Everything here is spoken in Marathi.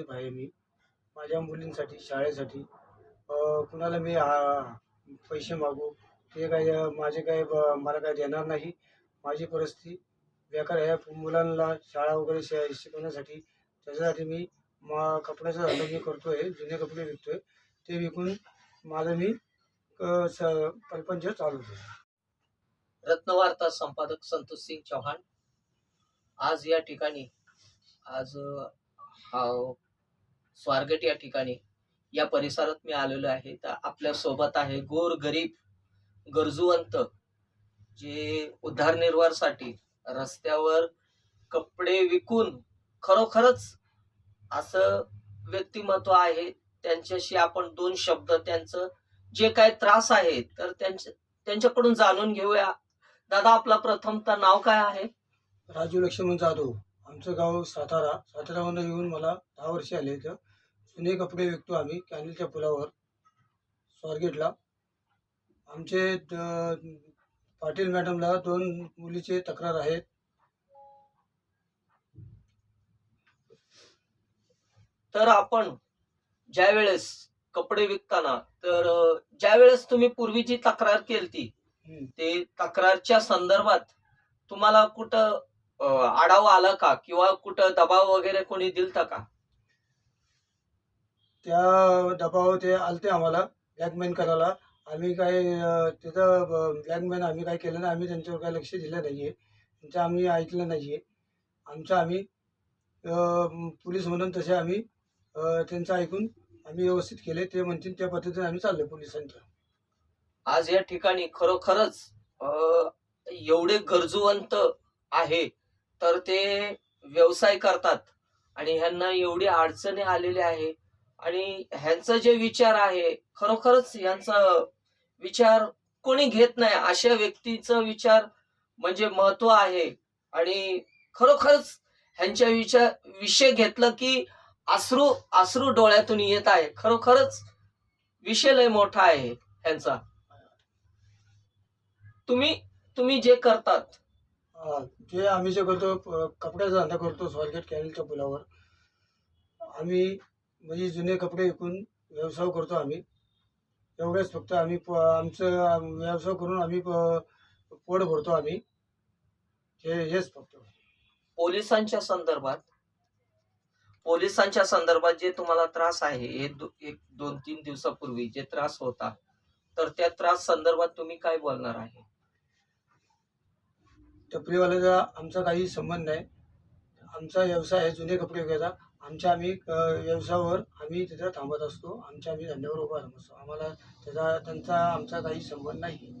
मी माझ्या मुलींसाठी शाळेसाठी कुणाला मी पैसे मागू ते काय माझे काय ब- मला काय देणार नाही. माझी परिस्थिती बेकार आहे. मुलांना शाळा वगैरे शि शिकवण्यासाठी त्याच्यासाठी मी मा कपड्याचा धंदा मी करतो आहे जुने कपडे विकतो आहे ते विकून माझं मी स परपंच चालवतो रत्नवार्ता संपादक संतोष सिंग चौहान आज या ठिकाणी आज हा स्वारगेट या ठिकाणी. या परिसरात मी आलेलो आहे. तर आपल्यासोबत आहे गोर गरीब गरजूवंत जे उद्धारनिर्वाहासाठी रस्त्यावर कपडे विकून खरोखरच असं व्यक्तिमत्व आहे. त्यांच्याशी आपण दोन शब्द त्यांचं जे काय त्रास आहे तर त्यांच्या त्यांच्याकडून जाणून घेऊया. दादा आपला प्रथमतः नाव काय आहे? राजू लक्ष्मण जाधव. आमचं गाव सातारा. सातारामधून येऊन मला दहा वर्ष आले इथं. जुने कपडे विकतो आम्ही कॅनलच्या पुलावर स्वारगेटला. आमचे द- पाटील मॅडमला दोन मुलीचे तक्रार आहेत. तर आपण ज्या वेळेस कपडे विकताना तर अ, ज्या वेळेस तुम्ही पूर्वी जी तक्रार केली. ते तक्रारच्या संदर्भात तुम्हाला कुठं आढावा आला का? किंवा कुठं दबाव वगैरे कोणी दिलता का? त्या दबाव ते आलते आम्हाला ब्लॅकमेन करायला. आम्ही काय तिथं ब्लॅकमेन आम्ही काय केलं नाही. आम्ही त्यांच्यावर काय लक्ष दिलं नाही आहे त्यांचं आम्ही ऐकलं नाही आहे आमचं आम्ही पोलीस म्हणून तसे आम्ही त्यांचं ऐकून आम्ही व्यवस्थित केले. ते म्हणतील त्या पद्धतीने आम्ही चाललो पोलिसांच्या आज या ठिकाणी खरोखरच एवढे गरजूवंत आहे तर ते व्यवसाय करतात. आणि ह्यांना एवढी अडचणी आलेली आहे. आणि ह्यांचा जे विचार आहे खरोखरच यांचा विचार कोणी घेत नाही अशा व्यक्तीचा विचार म्हणजे महत्त्व आहे. आणि खरोखरच ह्यांच्या विचार विषय घेतलं की अश्रू अश्रू डोळ्यातून येत आहे. खरोखरच विषय लय मोठा आहे ह्यांचा. तुम्ही तुम्ही जे करतात ते जे आम्ही जे करतो प- कपड्याचा धंदा करतो स्वारगेट कॅनलच्या पुलावर आम्ही म्हणजे जुने कपडे विकून व्यवसाय करतो आम्ही. एवढंच फक्त आम्ही प आमचं व्यवसाय करून आम्ही प- पोट भरतो आम्ही. हे हेच फक्त. पोलिसांच्या संदर्भात पोलिसांच्या संदर्भात जे तुम्हाला त्रास आहे हे दो- एक दोन तीन दिवसापूर्वी जे त्रास होता तर त्या त्रास संदर्भात तुम्ही काय बोलणार आहे? टपरीवाल्याचा आमचा काही संबंध नाही. आमचा व्यवसाय आहे जुने कपडे विकायचा. आमच्या आम्ही व्यवसायावर आम्ही तिथं थांबत असतो. आमच्या आम्ही धंद्यावर उभा राहत असतो. आम्हाला त्याचा त्यांचा आमचा काही संबंध नाही.